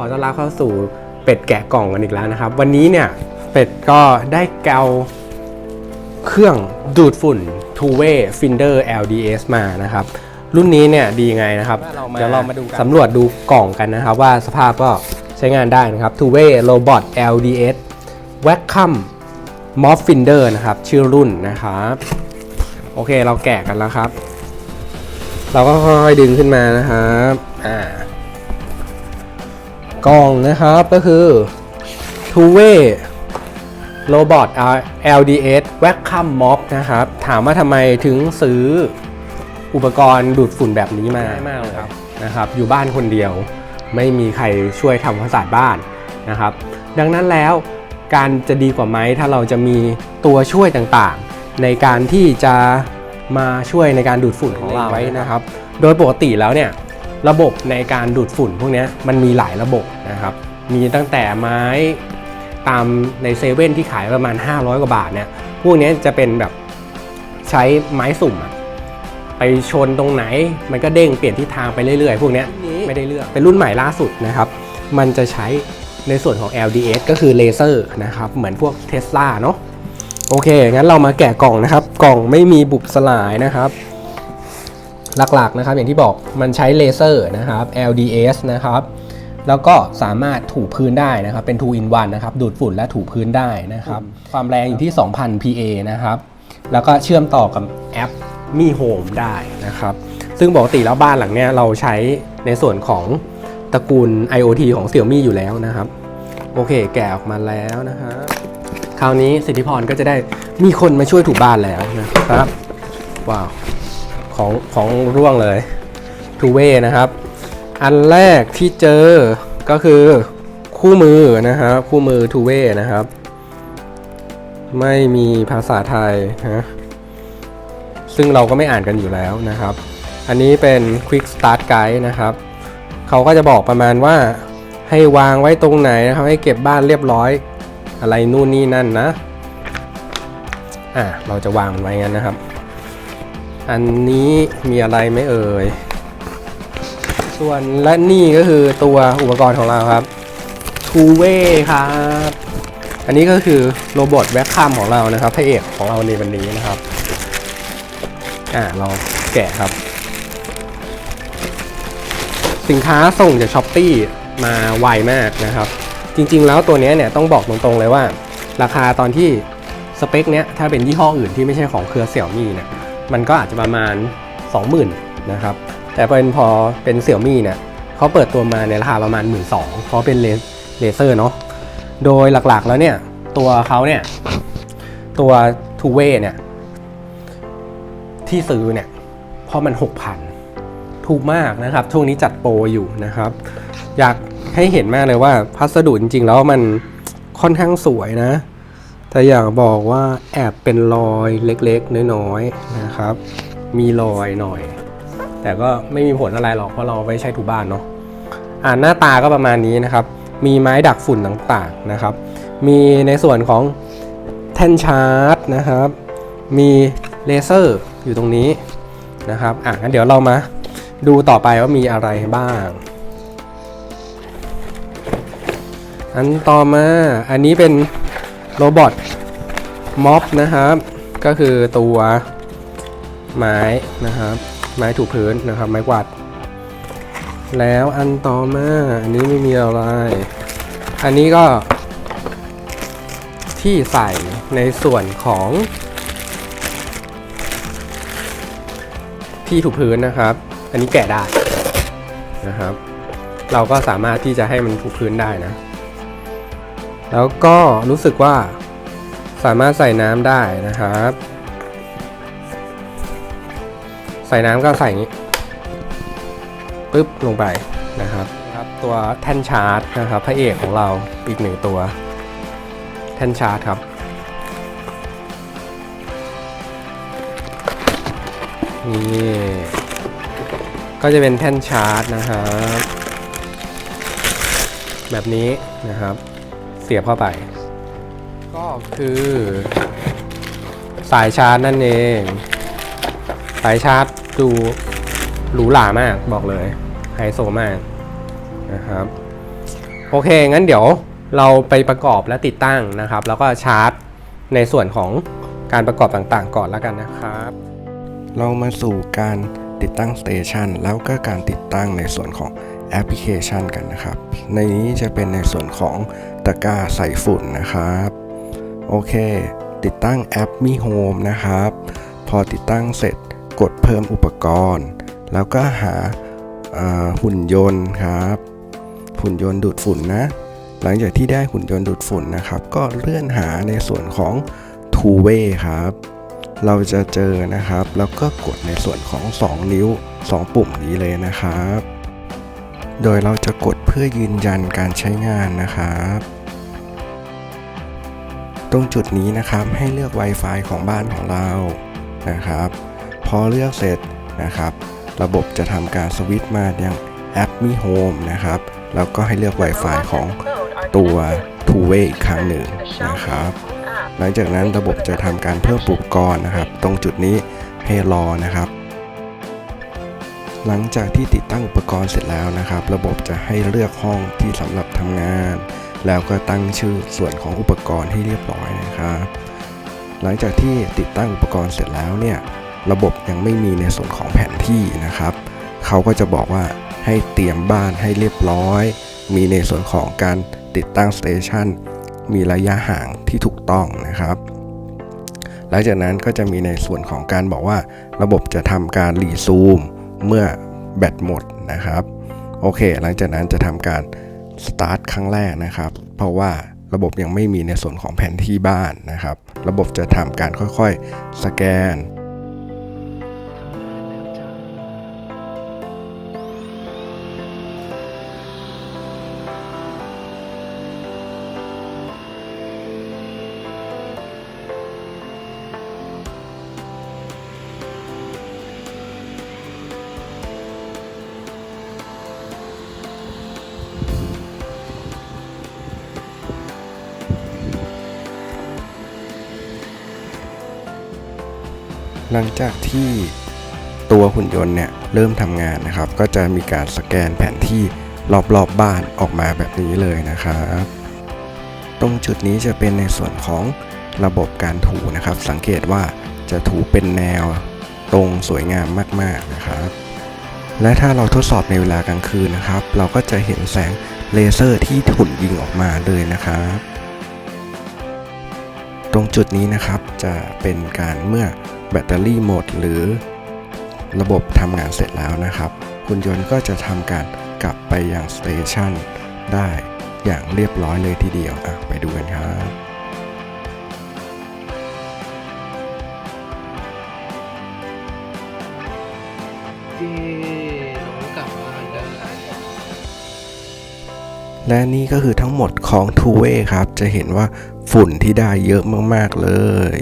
ขอต้อนรับเข้าสู่เป็ดแกะกล่องกันอีกแล้วนะครับ วันนี้เนี่ยเป็ดก็ได้เกาเครื่องดูดฝุ่น Two Way Finder LDS มานะครับ รุ่นนี้เนี่ยดียังไงนะครับเดี๋ยวเรามาดูสำรวจดูกล่องกันนะครับ ว่าสภาพก็ใช้งานได้นะครับ Two Way Robot LDS Vacuum Mop Finder นะครับ ชื่อรุ่นนะครับโอเคเราแกะกันแล้วครับ เราก็ค่อยๆดึงขึ้นมานะครับอ่า กล่องนะครับก็คือ Two Way Robot LDS Vacuum Mop นะครับ ถามว่าทำไมถึงซื้ออุปกรณ์ดูดฝุ่นแบบนี้มาง่ายมากเลยครับนะครับ อยู่บ้านคนเดียวไม่มีใครช่วยทำความสะอาดบ้านนะครับ ดังนั้นแล้วการจะดีกว่าไหมถ้าเราจะมีตัวช่วยต่างๆ ในการที่จะมาช่วยในการดูดฝุ่นของเราไว้นะครับ โดยปกติแล้วเนี่ย ระบบในการดูดฝุ่นพวกนี้มันมีหลายระบบนะครับ มีตั้งแต่ไม้ตามในเซเว่นที่ขายประมาณ 500 กว่าบาทเนี่ยพวกนี้จะเป็นแบบใช้ไม้สุ่มไปชนตรงไหน มันก็เด้งเปลี่ยนทิศทางไปเรื่อยๆ พวกนี้ไม่ได้เลือกเป็นรุ่นใหม่ล่าสุดนะครับ มันจะใช้ในส่วนของ LDS ก็คือเลเซอร์นะครับ เหมือนพวก Tesla เนาะโอเค งั้นเรามาแกะกล่องนะครับ กล่องไม่มีบุบสลายนะครับ หลักๆนะครับ อย่างที่บอกมันใช้เลเซอร์นะครับ LDS นะครับแล้วก็สามารถถูพื้นได้นะครับ เป็น 2 in 1นะครับ ดูดฝุ่นและถูพื้นได้นะครับ ความแรงอยู่ที่ 2,000 PA นะครับ แล้วก็เชื่อมต่อกับแอปมีโฮมได้นะครับ ซึ่งปกติแล้วบ้านหลังเนี้ยเราใช้ในส่วนของตระกูล IoT ของ Xiaomi อยู่แล้วนะครับ โอเค แกะออกมาแล้วนะครับคราวนี้สิทธิพรก็จะได้มีคนมาช่วยถูบ้านแล้วนะครับ ว้าว ของของร่วงเลยทูเวนะครับ อันแรกที่เจอก็คือคู่มือนะครับ คู่มือทูเวนะครับ ไม่มีภาษาไทยนะซึ่งเราก็ไม่อ่านกันอยู่แล้วนะครับ อันนี้เป็น Quick Start Guide นะครับ เขาก็จะบอกประมาณว่าให้วางไว้ตรงไหนนะครับ ให้เก็บบ้านเรียบร้อย อะไรนู่นนี่นั่นนะ อะเราจะวางมันไว้งั้นนะครับ อันนี้มีอะไรไหมเอ่ย ส่วนและนี่ก็คือตัวอุปกรณ์ของเราครับ Two Way ครับ อันนี้ก็คือโรบอทแวคคัมของเรานะครับพระเอกของเราในวันนี้นะครับ อ่าเราแกะครับ สินค้าส่งจากช้อปปีมาไวมากนะครับ จริงๆแล้วตัวนี้เนี่ยต้องบอกตรงๆเลยว่า ราคาตอนที่สเปคเนี้ยถ้าเป็นยี่ห้ออื่นที่ไม่ใช่ของเครือเสี่ยวมี่เนี่ย มันก็อาจจะประมาณ 20,000นะครับ แต่เป็นพอเป็นเสี่ยวมี่เนี่ยเขาเปิดตัวมาในราคาประมาณ 1 2ื่นเพราะเป็นเลเซอร์เนาะ โดยหลักๆแล้วเนี่ย ตัวเขาเนี่ย ตัวทูเวเนี่ย ที่ซื้อเนี่ย เพราะมัน 6,000 ถูกมากนะครับ ช่วงนี้จัดโปรอยู่นะครับ อยากให้เห็นมากเลยว่าพัสดุจริงๆแล้วมันค่อนข้างสวยนะ แต่อยากบอกว่าแอบเป็นรอยเล็กๆ น้อยๆนะครับ มีรอยหน่อย แต่ก็ไม่มีผลอะไรหรอกเพราะเราไว้ใช้ถูบ้านเนาะอ่าหน้าตาก็ประมาณนี้นะครับ มีไม้ดักฝุ่นต่างๆนะครับ มีในส่วนของแท่นชาร์จนะครับ มีเลเซอร์อยู่ตรงนี้นะครับอะงั้นเดี๋ยวเรามาดูต่อไปว่ามีอะไรบ้าง อันต่อมาอันนี้เป็น โรบอทม็อบนะครับ ก็คือตัวไม้นะครับ ไม้ถูพื้นนะครับ ไม้กวาด แล้วอันต่อมาอันนี้ไม่มีอะไร อันนี้ก็ ที่ใส่ในส่วนของ ที่ถูพื้นนะครับ อันนี้แกะได้นะครับ เราก็สามารถที่จะให้มันถูพื้นได้นะ แล้วก็รู้สึกว่า สามารถใส่น้ำได้นะครับ ใส่น้ำก็ใส่อย่างนี้ปึ๊บลงไปนะครับครับ ตัวแท่นชาร์จนะครับพระเอกของเราอีกหนึ่งตัว แท่นชาร์จครับ นี่ก็จะเป็นแท่นชาร์จนะครับ แบบนี้นะครับ เสียบเข้าไป ก็คือ สายชาร์จนั่นเอง สายชาร์จดูหรูหรามากบอกเลยไฮโซมากนะครับ โอเค งั้นเดี๋ยวเราไปประกอบและติดตั้งนะครับ แล้วก็ชาร์จในส่วนของการประกอบต่างๆ ก่อนแล้วกันนะครับ เรามาสู่การติดตั้งสเตชันแล้วก็การติดตั้งในส่วนของแอปพลิเคชันกันนะครับ ในนี้จะเป็นในส่วนของตะกร้าใส่ฝุ่นนะครับ โอเค ติดตั้งแอปมีโฮมนะครับ พอติดตั้งเสร็จกดเพิ่มอุปกรณ์ แล้วก็หาอ่าหุ่นยนต์ครับ หุ่นยนต์ดูดฝุ่นนะ หลังจากที่ได้หุ่นยนต์ดูดฝุ่นนะครับ ก็เลื่อนหาในส่วนของ Two Way ครับ เราจะเจอนะครับ แล้วก็กดในส่วนของ 2 นิ้ว 2 ปุ่มนี้เลยนะครับ โดยเราจะกดเพื่อยืนยันการใช้งานนะครับ ตรงจุดนี้นะครับให้เลือก Wi-Fi ของบ้านของเรานะครับ พอเลือกเสร็จนะครับ ระบบจะทำการสวิตช์มายังแอปมีโฮมนะครับแล้วก็ให้เลือก Wi-Fi ของตัว Two Way อีกครั้งหนึ่งนะครับ หลังจากนั้นระบบจะทำการเพิ่มอุปกรณ์นะครับ ตรงจุดนี้ให้รอนะครับ หลังจากที่ติดตั้งอุปกรณ์เสร็จแล้วนะครับ ระบบจะให้เลือกห้องที่สำหรับทำงาน แล้วก็ตั้งชื่อส่วนของอุปกรณ์ให้เรียบร้อยนะครับ หลังจากที่ติดตั้งอุปกรณ์เสร็จแล้วเนี่ยระบบยังไม่มีในส่วนของแผนที่นะครับ เขาก็จะบอกว่าให้เตรียมบ้านให้เรียบร้อย มีในส่วนของการติดตั้งสเตชันมีระยะห่างที่ถูกต้องนะครับ หลังจากนั้นก็จะมีในส่วนของการบอกว่าระบบจะทำการรีซูมเมื่อแบตหมดนะครับ โอเค หลังจากนั้นจะทำการ สตาร์ทครั้งแรกนะครับ เพราะว่าระบบยังไม่มีในส่วนของแผนที่บ้านนะครับ ระบบจะทำการค่อยๆ สแกน หลังจากที่ตัวหุ่นยนต์เนี่ยเริ่มทำงานนะครับ ก็จะมีการสแกนแผนที่รอบๆบบ้านออกมาแบบนี้เลยนะครับ ตรงจุดนี้จะเป็นในส่วนของระบบการถูนะครับ สังเกตว่าจะถูเป็นแนวตรงสวยงามมากๆนะครับ และถ้าเราทดสอบในเวลากลางคืนนะครับ เราก็จะเห็นแสงเลเซอร์ที่หุ่นยิงออกมาเลยนะครับ ตรงจุดนี้นะครับจะเป็นการเมื่อ แบตเตอรี่หมดหรือระบบทำงานเสร็จแล้วนะครับหุ่นยนต์ก็จะทำการกลับไปยังสเตชันได้อย่างเรียบร้อยเลยทีเดียวอะไปดูกันครับและนี่ก็คือทั้งหมดของ Two Way ครับ จะเห็นว่าฝุ่นที่ได้เยอะมาก ๆ เลย